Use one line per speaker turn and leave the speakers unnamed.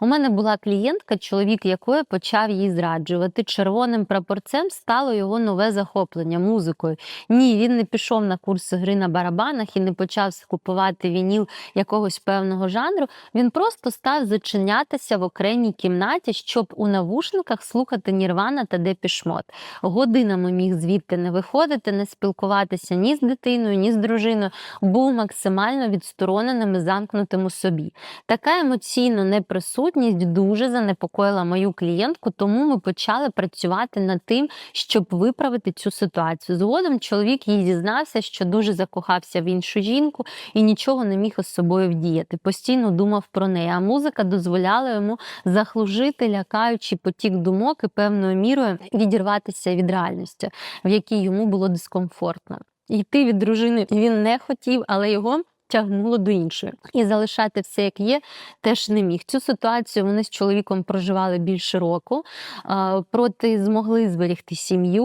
У мене була клієнтка, чоловік якої почав її зраджувати. Червоним прапорцем стало його нове захоплення музикою. Ні, він не пішов на курси гри на барабанах і не почав купувати вініл якогось певного жанру. Він просто став зачинятися в окремій кімнаті, щоб у навушниках слухати Нірвана та Депішмот. Годинами міг звідти не виходити, не спілкуватися ні з дитиною, ні з дружиною. Був максимально відстороненим і замкнутим у собі. Така емоційна неприсутність дуже занепокоїла мою клієнтку, тому ми почали працювати над тим, щоб виправити цю ситуацію. Згодом чоловік їй зізнався, що дуже закохався в іншу жінку і нічого не міг із собою вдіяти. Постійно думав про неї. А музика дозволяла йому заглушити лякаючий потік думок і певною мірою відірватися від реальності, в якій йому було дискомфортно. Йти від дружини він не хотів, але його тягнуло до іншої. І залишати все як є теж не міг. Цю ситуацію вони з чоловіком проживали більше року, проти змогли зберегти сім'ю.